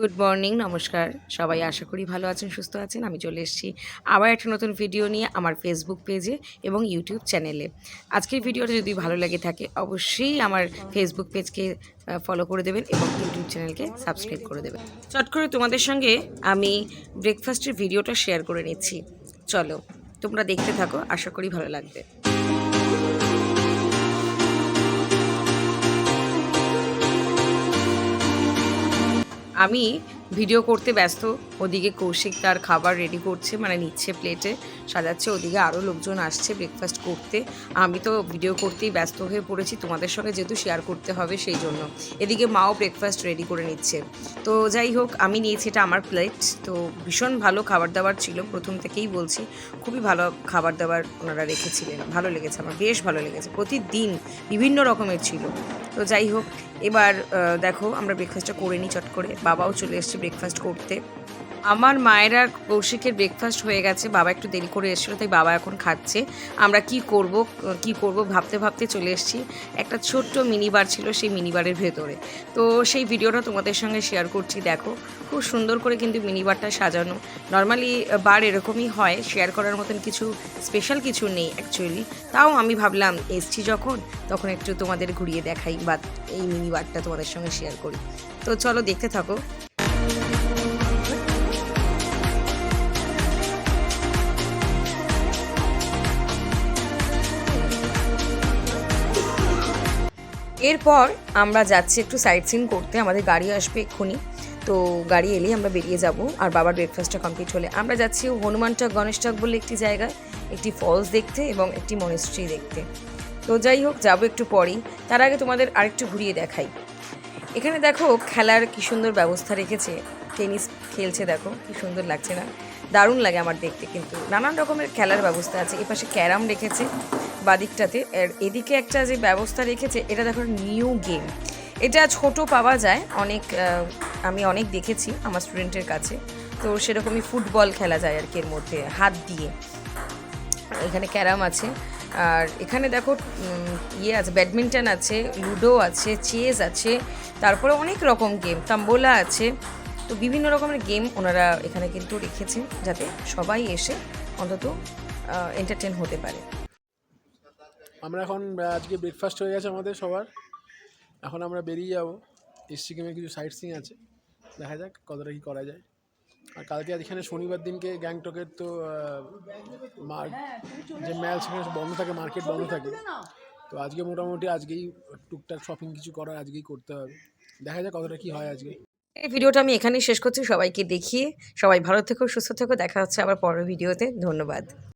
Good morning নমস্কার। সবাই আশা করি ভালো আছেন, সুস্থ আছেন। আমি চলে এসেছি আবার একটা নতুন ভিডিও নিয়ে আমার ফেসবুক পেজে এবং ইউটিউব চ্যানেলে আজকের ভিডিওটা যদি ভালো লাগে থাকে, অবশ্যই আমার ফেসবুক পেজকে ফলো করে দেবেন এবং ইউটিউব চ্যানেলকে সাবস্ক্রাইব করে দেবেন। চট করে তোমাদের সঙ্গে আমি ব্রেকফাস্টের ভিডিওটা শেয়ার করে নিচ্ছি। চলো, তোমরা দেখতে থাকো, আশা করি ভালো লাগবে। আমি ভিডিও করতে ব্যস্ত। ওদিকে কৌশিক তার খাবার রেডি করছে মানে নিচ্ছে প্লেটে সাজাচ্ছে। ওদিকে আরও লোকজন আসছে ব্রেকফাস্ট করতে। আমি তো ভিডিও করতেই ব্যস্ত হয়ে পড়েছি। তোমাদের সঙ্গে যেহেতু শেয়ার করতে হবে সেই জন্য। এদিকে মাও ব্রেকফাস্ট রেডি করে নিচ্ছে। তো যাই হোক, আমি নিয়েছি এটা আমার প্লেট তো ভীষণ ভালো খাবার দাবার ছিল। প্রথম থেকেই বলছি, খুবই ভালো খাবার দাবার ওনারা রেখেছিলেন। ভালো লেগেছে আমার, বেশ ভালো লেগেছে। প্রতিদিন বিভিন্ন রকমের ছিল। তো যাই হোক, এবার দেখো, আমরা ব্রেকফাস্টটা করে নিই চট করে। বাবাও চলে এসছে ব্রেকফাস্ট করতে। আমার মায়ের আর কৌশিকের ব্রেকফাস্ট হয়ে গেছে, বাবা একটু দেরি করে এসেছিল, তাই বাবা এখন খাচ্ছে। আমরা কি করব কি করব ভাবতে ভাবতে চলে এসেছি। একটা ছোট্ট মিনি বার ছিল সেই মিনি বারের ভেতরে। তো সেই ভিডিওটা তোমাদের সঙ্গে শেয়ার করছি, দেখো। খুব সুন্দর করে কিন্তু মিনি বারটা সাজানো নর্মালি বার এরকমই হয় শেয়ার করার মতন কিছু স্পেশাল কিছু নেই অ্যাকচুয়ালি তাও আমি ভাবলাম, এসছি যখন, তখন একটু তোমাদের ঘুরিয়ে দেখাই বা এই মিনি বারটা তোমাদের সঙ্গে শেয়ার করি। তো চলো দেখতে থাকো। এরপর আমরা যাচ্ছি একটু সাইট সিন করতে, আমাদের গাড়ি আসবে এক্ষুনি। তো গাড়ি এলেই আমরা বেরিয়ে যাব আর বাবার ব্রেকফাস্টটা কমপ্লিট হলে। আমরা যাচ্ছি হনুমানটক গণেশটক বলে একটি জায়গায়, একটি ফলস দেখতে এবং একটি মনেস্ট্রি দেখতে। তো যাই হোক, যাব একটু পরেই। তার আগে তোমাদের আরেকটু ঘুরিয়ে দেখাই। এখানে দেখো খেলার কি সুন্দর ব্যবস্থা রেখেছে। টেনিস খেলছে দেখো, কি সুন্দর লাগছে না। দারুণ লাগে আমার দেখতে কিন্তু। নানান রকমের খেলার ব্যবস্থা আছে। এপাশে ক্যারাম রেখেছে। বাদিকটাতে। আর এদিকে একটা যে ব্যবস্থা রেখেছে, এটা দেখো নিউ গেম এটা ছোট পাওয়া যায়, অনেক আমি অনেক দেখেছি আমার স্টুডেন্টের কাছে। তো সেরকমই ফুটবল খেলা যায় আর কি এর মধ্যে, হাত দিয়ে। এখানে ক্যারাম আছে, আর এখানে দেখো ইয়ে আছে, ব্যাডমিন্টন আছে, লুডো আছে, চেস আছে, তারপরে অনেক রকম গেম তাম্বোলা আছে। তো বিভিন্ন রকমের গেম ওনারা এখানে কিন্তু রেখেছেন, যাতে সবাই এসে অন্তত এন্টারটেন হতে পারে। আমরা এখন আজকে ব্রেকফাস্ট হয়ে গেছে আমাদের সবার। এখন আমরা বেরিয়ে যাব। সিকিমে কিছু সাইট সিং আছে। দেখা যাক কতটা কী করা যায়। আর কালকে এখানে শনিবার দিনকে গ্যাংটকের তো যে ম্যাল সেখানে বন্ধ থাকে মার্কেট বন্ধ থাকে। তো আজকে মোটামুটি আজকেই টুকটাক শপিং কিছু করার আজকেই করতে হবে। দেখা যাক কতটা কী হয় আজকে। এই ভিডিওটা আমি এখানেই শেষ করছি। সবাইকে দেখিয়ে সবাই ভালো থেকো, সুস্থ থেকো। দেখা হচ্ছে আবার পরের ভিডিওতে। ধন্যবাদ।